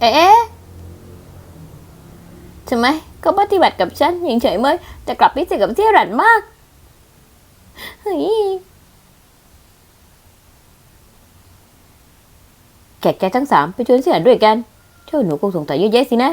เอ๊ะทำไมก็ปฏิบัติกับฉันอย่างเฉยเมยแต่กลับพิเศษกับเที่รันมากเฮ้ยแขกแกทั้งสามไปชวนเสียนด้วยกันเจ้าหนูคงสงสัยเยอะแยะสินะ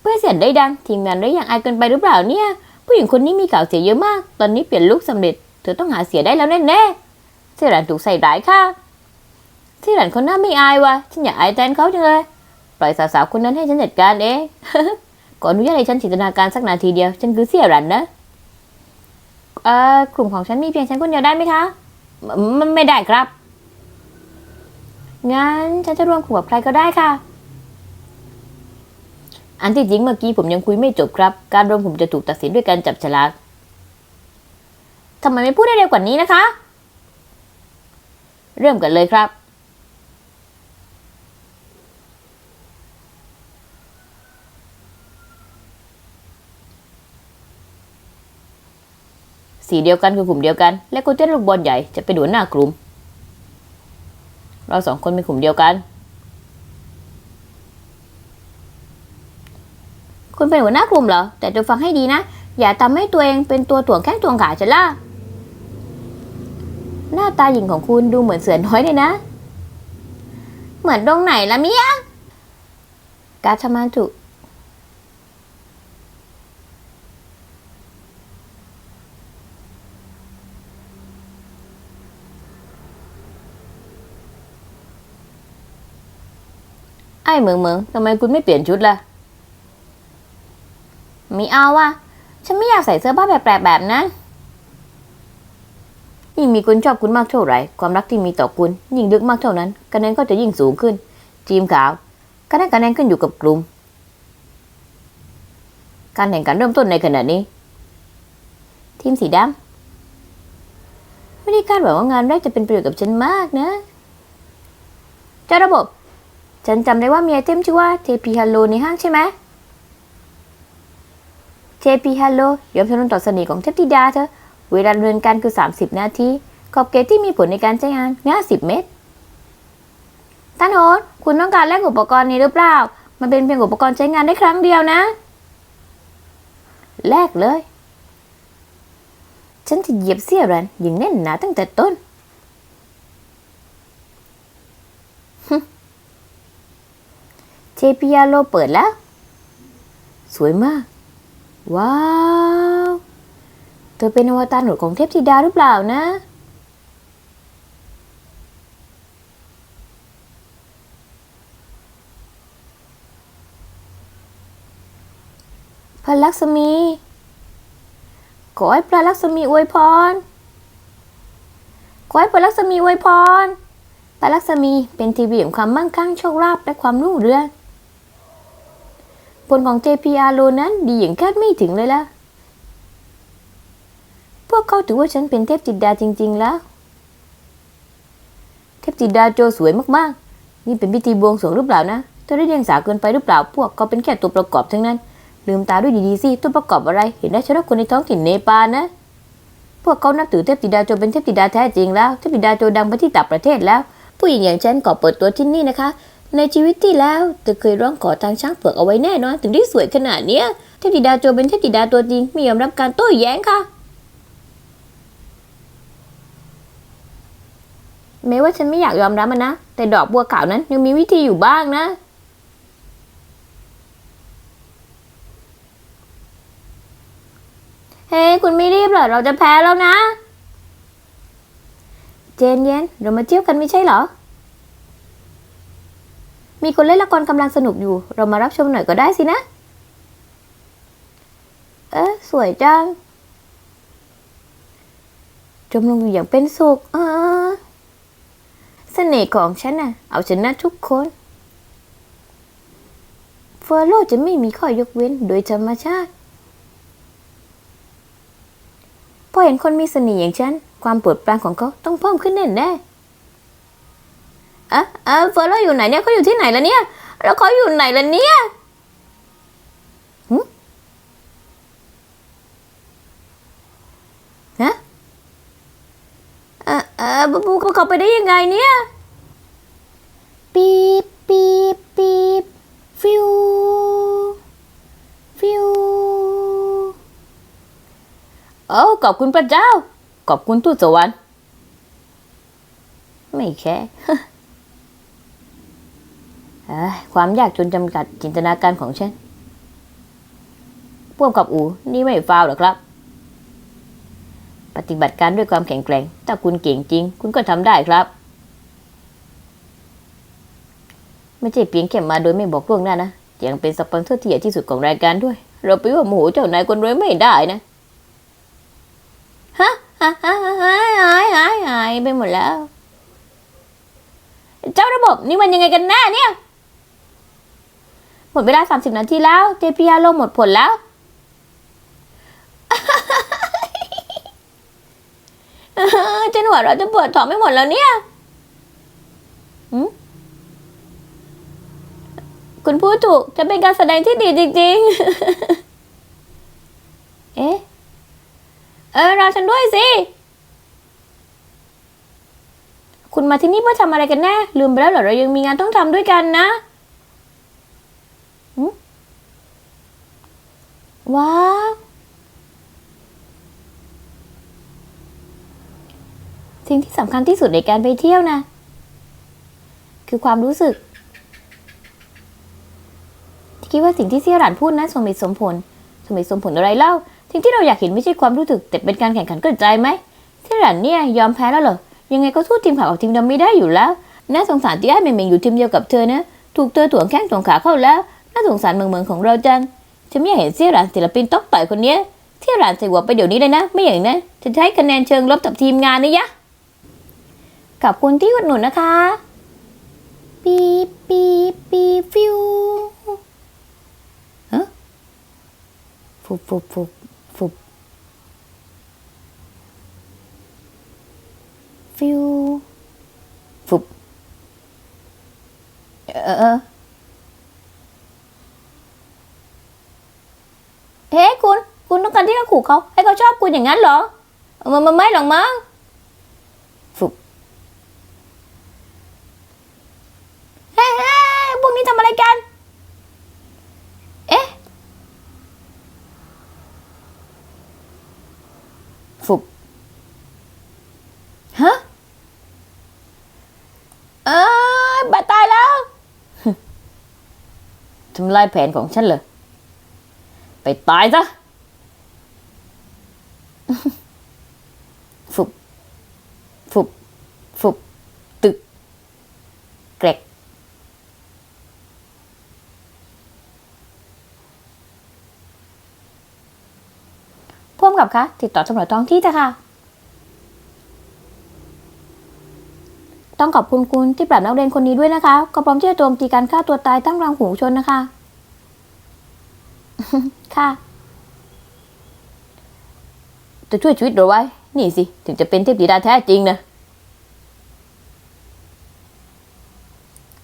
เพื่อเสียนได้ดังทีมงานได้อย่างอายเกินไปหรือเปล่าเนี่ย ผู้หญิงคนนี้มีข่าวเสียเยอะมาก ตอนนี้เปลี่ยนลุคสำเร็จ เธอต้องหาเสียได้แล้วแน่ๆเสี่ยหลันถูกใส่ร้ายค่ะเสี่ยหลันเขาหน้าไม่อายวะฉันอยากอายแทนเขาจังเลย ปล่อยสาวๆคนนั้นให้ฉันจัดการเองก่อนอนุญาตให้ฉันจินตนาการสักนาทีเดียว ฉันคือเสี่ยหลันนะเอ่อกลุ่มของฉันมีเพียงฉันคนเดียวได้ไหมคะไมไม่ได้ครับ งั้นฉันจะรวมกลุ่มกับใครก็ได้ค่ะ อันที่จริงเมื่อกี้ผมยังคุยไม่จบครับ การรวมผมจะถูกตัดสินด้วยการจับฉลากทำไมไม่พูดได้เร็วกว่านี้นะคะ เริ่มกันเลยครับ สีเดียวกันคือกลุ่มเดียวกัน และคนเต้นลูกบอลใหญ่จะเป็นหัวหน้ากลุ่ม เราสองคนเป็นกลุ่มเดียวกัน คุณเป็นหัวหน้ากลุ่มเหรอ แต่ตัวฟังให้ดีนะ อย่าทำให้ตัวเองเป็นตัวถ่วงแข้งถ่วงขาฉันล่ะ หน้าตาหญิงของคุณดูเหมือนเสือน้อยเลยนะ เหมือนตรงไหนล่ะเมียกาชมาจุ ไอ้เหมืองเหมืองทำไมคุณไม่เปลี่ยนชุดล่ะม่เอาว่ะฉันไม่อยากใส่เสื้อผ้าแปลกๆแบบนั้นยิ่งมีคนชอบคุณมากเท่าไหร่ ความรักที่มีต่อคุณ ยิ่งลึกมากเท่านั้นคะแนนก็จะยิ่งสูงขึ้น ทีมขาวคะแนนคะแนนขึ้นอยู่กับกลุ่ม การแข่งขันเริ่มต้นในขณะนี้ ทีมสีดำไม่ได้คาดหวังว่างานแรกจะเป็นประโยชน์กับฉันมากนะเจ้าระบบ ฉันจำได้ว่ามีไอเทมชื่อว่าเทพีฮัลโลในห้างใช่ไหมเทพีฮัลโลยอมทนุนต่อเสน่ห์ของเทพธิดาเธอ เวลาดำเนินการคือ 30 นาที ขอบเขตที่มีผลในการใช้งาน50เมตร ท่านโฮสต์คุณต้องการแลกอุปกรณ์นี้หรือเปล่า มันเป็นเพียงอุปกรณ์ใช้งานได้ครั้งเดียวนะ แลกเลย ฉันจะเหยียบเสี้ยรันอย่างแน่นหนาตั้งแต่ต้น เทปิยาโลเปิดแล้ว สวยมาก ว้าว เธอเป็นอวตารหนุดของเทพธิดาหรือเปล่านะ พระลักษมี ขอให้พระลักษมีอวยพร ขอให้พระลักษมีอวยพรพระลักษมีเป็นทีวีแห่งความมั่งคั่งโชคลาภและความรุ่งเรือง ผลของ JPR โลนั้นดีอย่างคาดไม่ถึงเลยล่ะ พวกเขาถือว่าฉันเป็นเทพจิตดาจริง ๆ แล้ว เทพจิตดาโจสวยมากๆ นี่เป็นพิธีบวงสรวงหรือเปล่านะเธอได้เรียงสาเกินไปหรือเปล่า พวกเขาเป็นแค่ตัวประกอบทั้งนั้น ลืมตาด้วยดีๆสิตัวประกอบอะไร เห็นได้เฉพาะคนในท้องถิ่นเนปาลนะ พวกเขานับถือเทพธิดาโจเป็นเทพธิดาแท้จริงแล้ว เทพธิดาโจดังไปที่ต่างประเทศแล้ว ผู้หญิงอย่างฉันขอเปิดตัวที่นี่นะคะ ในชีวิตที่แล้วเธอเคยร้องขอทางช้างเผือกเอาไว้แน่นอนถึงได้สวยขนาดเนี้ยเทพธิดาโจเป็นเทพธิดาตัวจริงไม่ยอมรับการโต้แย้งค่ะ แม้ว่าฉันไม่อยากยอมรับมันนะ แต่ดอกบัวขาวนั้นยังมีวิธีอยู่บ้างนะ เฮ้ คุณไม่รีบเหรอ เราจะแพ้แล้วนะ เจนเย็นเรามาเที่ยวกันไม่ใช่เหรอ มีคนเล่นละครกำลังสนุกอยู่ เรามารับชมหน่อยก็ได้สินะ เอ๊ะสวยจังชมลงอยู่อย่างเป็นสุขอ่าเสน่ห์ของฉันน่ะ เอาชนะทุกคนเฟอร์โลจะไม่มีข้อยกเว้นโดยธรรมชาติ พอเห็นคนมีเสน่ห์อย่างฉัน ความปรดปรานของเขาต้องเพิ่มขึ้นแน่แน่ อะอะเฟิร์สเราอยู่ไหนเนี่ยเขาอยู่ที่ไหนแล้วเนี่ย แล้วเขาอยู่ไหนแล้วเนี่ยนะเออเออบูบเขาไปได้ยังไงเนี่ย ปีบปีบปีบฟิวฟิวโอ้ขอบคุณพระเจ้า ขอบคุณทูตสวรรค์ไม่แค่ ความยากจนจำกัดจินตนาการของฉันพ่วงกับอูนี่ไม่ฟาวหรอครับ ปฏิบัติการด้วยความแข็งแกร่ง ถ้าคุณเก่งจริง คุณก็ทำได้ครับ ไม่ใช่เพียงแค่มาโดยไม่บอกล่วงหน้านะยังเป็นสปอนเซอร์ที่ใหญ่ที่สุดของรายการด้วย เราไปว่าโมโหเจ้านายคนรวยไม่ได้นะฮะฮะฮะหายหายหายหายไปหมดแล้ว เจ้าระบบนี่มันยังไงกันแน่เนี่ย มดเวลา 30 นาทีแล้ว JPR ลงหมดผลแล้วเจนหัวเราจะปวดท้องไม่หมดแล้วเนี่ยคุณพูดถูกจะเป็นการแสดงที่ดีจริง ๆ เอ๊ะ เออรอฉันด้วยสิ คุณมาที่นี่เพื่อทำอะไรกันแน่ ลืมไปแล้วเหรอ เรายังมีงานต้องทำด้วยกันนะ ว้าวสิ่งที่สำคัญที่สุดในการไปเที่ยวนะ คือความรู้สึก ที่คิดว่าสิ่งที่เสี่ยหลานพูดนะสมเหตุสมผล สมเหตุสมผลอะไรเล่า สิ่งที่เราอยากเห็นไม่ใช่ความรู้สึก แต่เป็นการแข่งขันเข้าใจไหมเสี่ยหลานเนี่ยยอมแพ้แล้วเหรอ ยังไงก็สู้ทีมขาวกับทีมดำไม่ได้อยู่แล้ว น่าสงสารที่ไอ้เมงเมงอยู่ทีมเดียวกับเธอนะ ถูกเธอถ่วงแข้งถ่วงขาเข้าแล้ว น่าสงสารเมืองเมืองของเราจัง ฉันไม่อยากเห็นเสี่ยหลานศิลปินต้องต่อยคนเนี้ยเสี่ยหลานใส่หัวไปเดี๋ยวนี้เลยนะ ไม่อย่างนั้นจะใช้คะแนนเชิงลบกับทีมงานนะยะขอบคุณที่อุดหนุนนะคะ ปีปีปีฟิวฮะฟุบฟุบฟุบฟุบฟิวฟุบเออเออเฮ้คุณ คุณต้องการที่จะขู่ เขาให้เขาชอบคุณอย่างนั้นเหรอมันมันไม่หรอกมั้งเฮ้ยเฮ้ยพวกนี้ทำอะไรกัน เอ๊ะฟุบฮะเอ้ยบาตายแล้วทำลายแผนของฉันเลยไปตายซะ ฟุบฟุบฟุบตึก เกรกพ่วงกับคะติดต่อตำรวจท้องที่เถอะค่ะ ต้องขอบคุณคุณที่ปรับนักเรียนคนนี้ด้วยนะคะ ก็พร้อมที่จะโจมตีการฆ่าตัวตายตั้งรังหูชนนะคะ ค่ะ จะช่วยชีวิตเราไว้ นี่สิ ถึงจะเป็นเทพธิดาแท้จริงนะ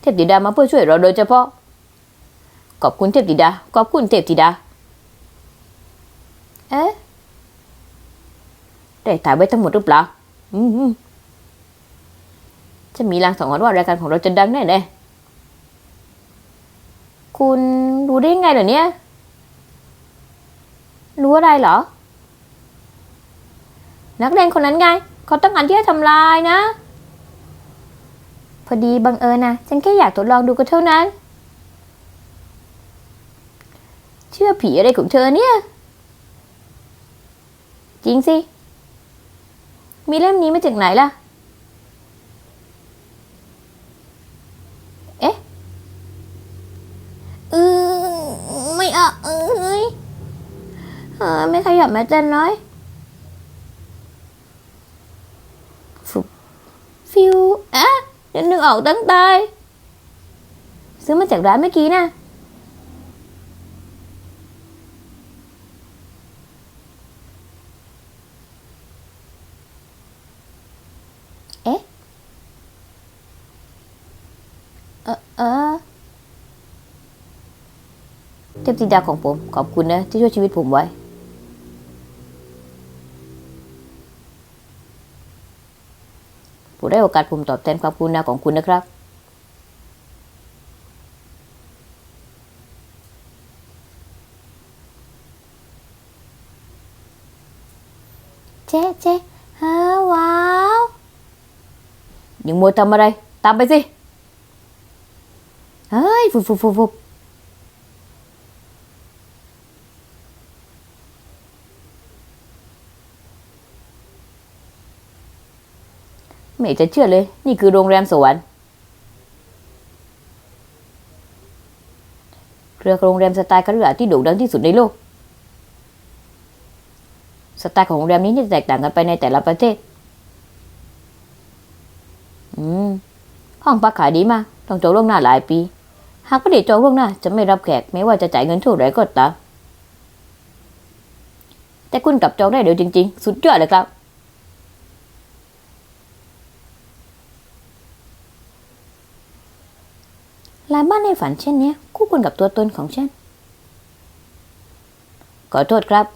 เทพธิดามาเพื่อช่วยเราโดยเฉพาะ ขอบคุณเทพธิดา ขอบคุณเทพธิดา เอ๊ะ ได้ถ่ายไว้ทั้งหมดหรือเปล่า อืมจะมีลางสังหรณ์ว่ารายการของเราจะดังแน่แน่คุณรู้ได้ยังไงเหรอเนี่ย รู้อะไรเหรอ นักเรียนคนนั้นไง เขาต้องการที่จะทำลายนะ พอดีบังเอิญนะฉันแค่อยากทดลองดูก็เท่านั้น เชื่อผีอะไรของเธอเนี่ย จริงสิ มีเล่มนี้มาจากไหนล่ะ เอ๊ะเออไม่เอาเอ้ยไม่ขยับแม้แต่น้อยฟุบฟิวอะเดี๋ยวนึก ออกตั้งตาย ซื้อมาจากร้านเมื่อกี้นะเอ๊ะ เออเออเทพธิดาของผม ขอบคุณนะ ที่ช่วยชีวิตผมไว้ ได้โอกาสผมตอบแทนความกรุณาของคุณนะครับ เจ๊เจ๊ฮาว้าวยังมัวทำอะไร ตามไปสิ เฮ้ยฟุบฟุบฟุบ ไม่จะเชื่อเลย นี่คือโรงแรมสวรรค์เครือโรงแรมสไตล์คฤหาสน์ที่โด่งดังที่สุดในโลก สไตล์ของโรงแรมนี้จะแตกต่างกันไปในแต่ละประเทศ อืม ห้องพักขายดีมาก ต้องจองล่วงหน้าหลายปี หากไม่ได้จองล่วงหน้า จะไม่รับแขกไม่ว่าจะจ่ายเงินเท่าไหร่ก็ตามแต่คุณกลับจองได้เดี๋ยวจริง ๆ สุดยอดเลยครับายบ้าในฝันเช่นนี้คู่ควรกับตัวตนของฉัน ขอโทษครับ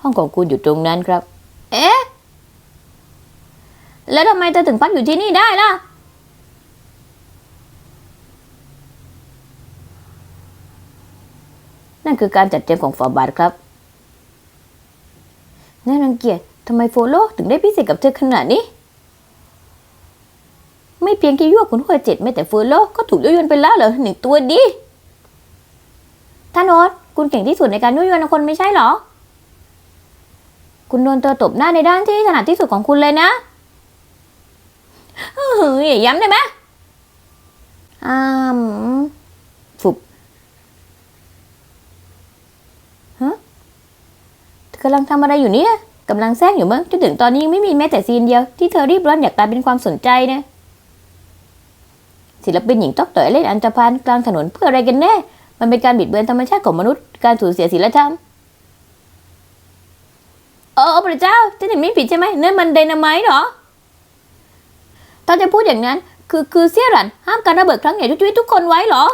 ห้องของคุณอยู่ตรงนั้นครับ เอ๊ะ แล้วทำไมเธอถึงพักอยู่ที่นี่ได้ล่ะ นั่นคือการจัดเตรียมของฝาบาทครับน่ารังเกียจทำไมโฟโลถึงได้พิเศษกับเธอขนาดนี้ ไม่เพียงแค่ยั่วคุณหัวเจ็ดแม้แต่โฟโลก็ถูกยั่วยวนไปแล้วเหรอหนึ่งตัวดีท่านโอ๊ตคุณเก่งที่สุดในการยั่วยวนคนไม่ใช่เหรอ คุณโดนเธอตบหน้าในด้านที่ถนัดที่สุดของคุณเลยนะเฮ้ยย้ำได้ไหมอ่ามฟุบฮะกำลังทำอะไรอยู่เนี่ยกำลังแซงอยู่มั้งจนถึงตอนนี้ยังไม่มีแม้แต่ซีนเดียวที่เธอรีบร้อนอยากกลายเป็นความสนใจนะ ศิลปินหญิงต้องต่อยเล่นอันธพาลกลางถนนเพื่ออะไรกันแน่ มันเป็นการบิดเบือนธรรมชาติของมนุษย์ การสูญเสียศีลธรรมโอ้พระเจ้าฉันเห็นไม่ผิดใช่ไหมนั่นมันไดนาไมต์เหรอตอนจะพูดอย่างนั้น คือคือเสี่ยหรันห้ามการระเบิดครั้งใหญ่ทุกชีวิตทุกคนไว้เหรอ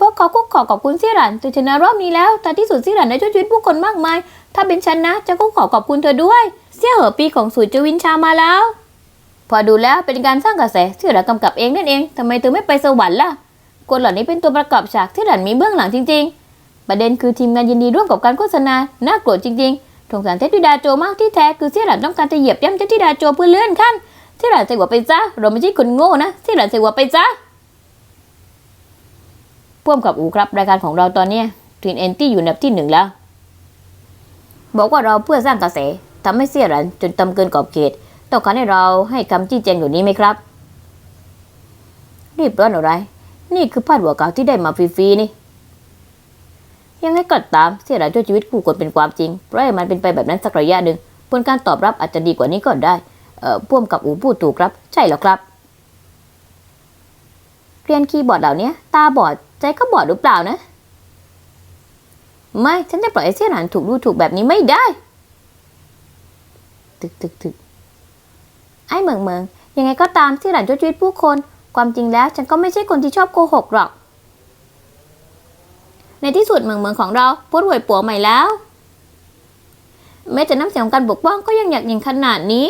พวกเขาก็ขอขอบคุณเสี่ยหรันแต่ชนะรอบนี้แล้วแต่ที่สุดเสี่ยหรันได้ช่วยชีวิตผู้คนมากมาย ถ้าเป็นฉันนะจะก็ขอขอบคุณเธอด้วยเสี่ยเหอปีของสุยจวินชามาแล้ว พอดูแล้วเป็นการสร้างกระแสเสี่หรันกำกับเองนั่นเองทำไมเธอไม่ไปสวรรค์ล่ะคนเหล่านี้เป็นตัวประกอบฉากที่หรันมีเบื้องหลังจริง ๆ ประเด็นคือทีมงานยินดีร่วมกับการโฆษณาน่าโกรธจริงๆสงสารเทพธิดาโจมากที่แท้คือเสี่ยหรันต้องการจะเหยียบย่ำเทพธิดาโจเพื่อเลื่อนขั้นที่หลานใส่หัวไปจ้าเราไม่ใช่คนโง่นะที่หลานใส่หัวไปจ้าพ่วมกับอูครับรายการของเราตอนนี้ทีนเอนตี้อยู่อันดับที่หนึ่งแล้ว บอกว่าเราเพื่อสร้างกระแสทำให้เสี่ยหลันจนตำเกินขอบเขต ต้องการให้เราให้คำชี้แจงอยู่นี้ไหมครับ รีบร้อนอะไร นี่คือพาดหัวข่าวที่ได้มาฟรีๆนี่ ยังไงก็ตามเสียหลันช่วยชีวิตผู้คนเป็นความจริง เพราะมันเป็นไปแบบนั้นสักระยะหนึ่งผลการตอบรับอาจจะดีกว่านี้ก็ได้ เอ่อพ่วมกับอูพูดถูกครับ ใช่แล้วครับ เรียนคีย์บอร์ดเหล่านี้ตาบอดใจก็บอดหรือเปล่านะ ไม่ ฉันจะปล่อยให้เสียหนานถูกดูถูกแบบนี้ไม่ได้ ตึกตึกตึก ไอ้เมืองเมืองยังไงก็ตามที่หลานช่วยชีวิตผู้คน ความจริงแล้วฉันก็ไม่ใช่คนที่ชอบโกหกหรอก ในที่สุดเมืองเมืองของเราพูดหวยปัวใหม่แล้วแม้จะน้ำเสียงของการบกป้องก็ยังอยากยิงขนาดนี้